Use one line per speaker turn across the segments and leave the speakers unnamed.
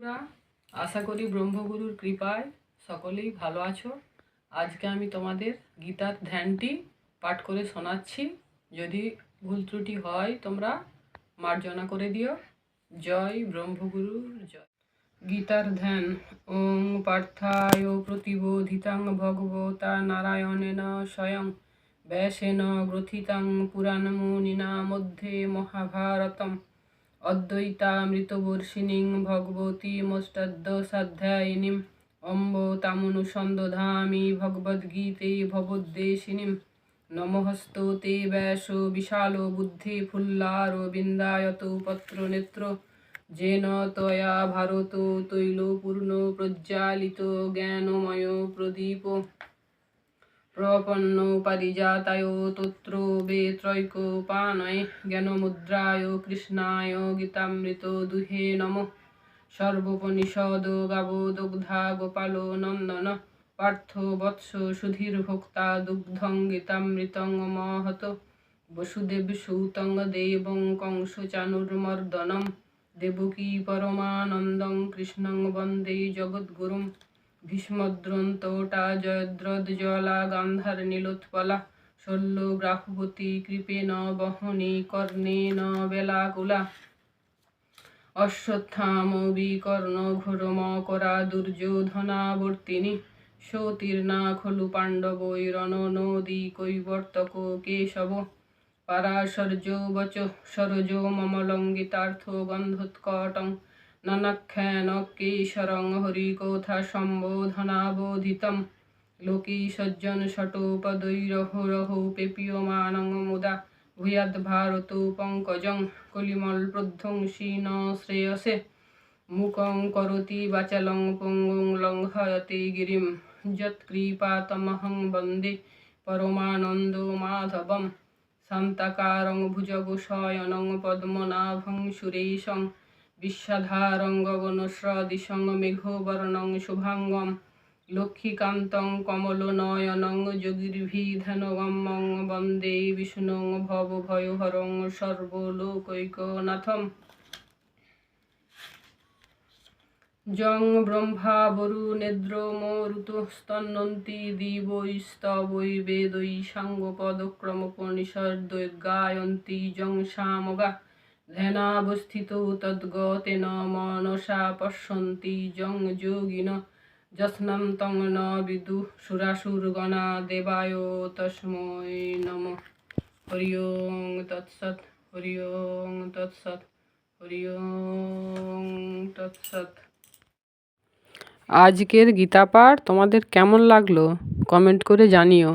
বন্ধুরা, আশা করি ব্রহ্মগুরুর কৃপায় সকলেই ভালো আছো। আজকে আমি তোমাদের গীতার ধ্যানটি পাঠ করে শোনাচ্ছি। যদি ভুল ত্রুটি হয় তোমরা মার্জনা করে দিও। জয় ব্রহ্মগুরুর জয়। গীতার ধ্যান ওং পার্থায় প্রতিবোধিতাং ভগবতা নারায়ণেন স্বয়ং। ব্যাসেন গ্রথিতাং পুরাণমুনিনা মধ্যে মহাভারতম। অদ্বৈতামৃতবর্ষিণীং ভগবতীমষ্টাদশাধ্যায়িনীম অম্ব তামনুসন্দধামি ভগবদ্গীতে ভবোদ্দেশিনীম নমস্তোতে ব্যাস বিশাল বুদ্ধি ফুল্লার বিন্দায়ত পত্রনেত্র যেন তয়া ভারত তৈলপূর্ণ প্রজ্বালিত জ্ঞানময় প্রদীপ। প্রপন্ন পারিজাতায় তত্র বেত্রৈকোপানয় জ্ঞানমুদ্রায় কৃষ্ণায় গীতামৃত দুহে নম। সর্বোপনিষদ গাবোদগ্ধা গোপাল নন্দন পার্থ বৎস সুধীর ভোক্তা দুগ্ধং গীতামৃতং মহত বসুদেব সূতং দেবং কংস চানুর্মর্দনম দেবকী পরমানন্দং কৃষ্ণং বন্দে জগদ্গুরুম। ভীষ্মদ্রন্তটা জয়দ্রজ্জ্বলা গান্ধার নীলোৎপলা, শল্য গ্রাহবতী কৃপেণ বহনি কর্ণেন বেলাকুলা অশ্বত্থাম বিকর্ণ ঘোরম করা দুর্যোধনাবর্তিনী সতীর্ণা খলু পাণ্ডবৈরণ নদী কৈবর্তক কেশব। পারাশর্য বচ, সরজ মমলঙ্গিতার্থ গন্ধোৎকটং নানাখ্যান কেশরং হরিকথা সম্বোধনাবোধিতম। লোকে সজ্জন মুদা। ভূয়াদ্ভারত পঙ্কজং কলিমলপ্রধ্বংসী ন শ্রেয়সে। মুকং করোতি বাচালং পঙ্গুং লঙ্ঘয়তে গিরিম। যৎকৃপাতমহং বন্দে পরমানন্দ মাধবম। শান্তাকারং ভুজগশয়নং পদ্মনাভং সুরেশং বিশ্বাধারং গগনস্রদিশং মেঘবর্ণং শুভাঙ্গম লক্ষ্মীকান্तं কমলনয়নং যোগীর্ভিধনগম্যং বন্দে বিষ্ণুং ভবভয়হরং সর্বলোকৈকনাথম যং ব্রহ্মা বরুণেদ্র মরুতস্তন্নন্তি দিবৈস্তবৈ বেদৈ সাঙ্গপদক্রমোপনিষদ্গায়ন্তি যং সামগা ধ্যানাবস্থিত তদ্গতেন মনসা পশ্যন্তি যং যোগিন যস্নাম তং ন বিদু সুরাসুরগণা দেবায় তস্মৈ নম। হরি ওং তৎসৎ, হরি ওং তৎসৎ, হরি ওং তৎসৎ। আজকের গীতা পাঠ তোমাদের কেমন লাগল কমেন্ট করে জানিও।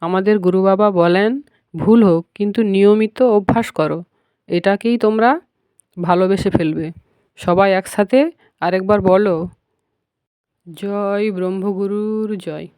আমাদের গুরু বাবা বলেন, ভুল হোক, কিন্তু নিয়মিত অভ্যাস করো। এটাকেই তোমরা ভালোবেসে ফেলবে। সবাই একসাথে আরেকবার বলো জয় ব্রহ্মগুরুর জয়।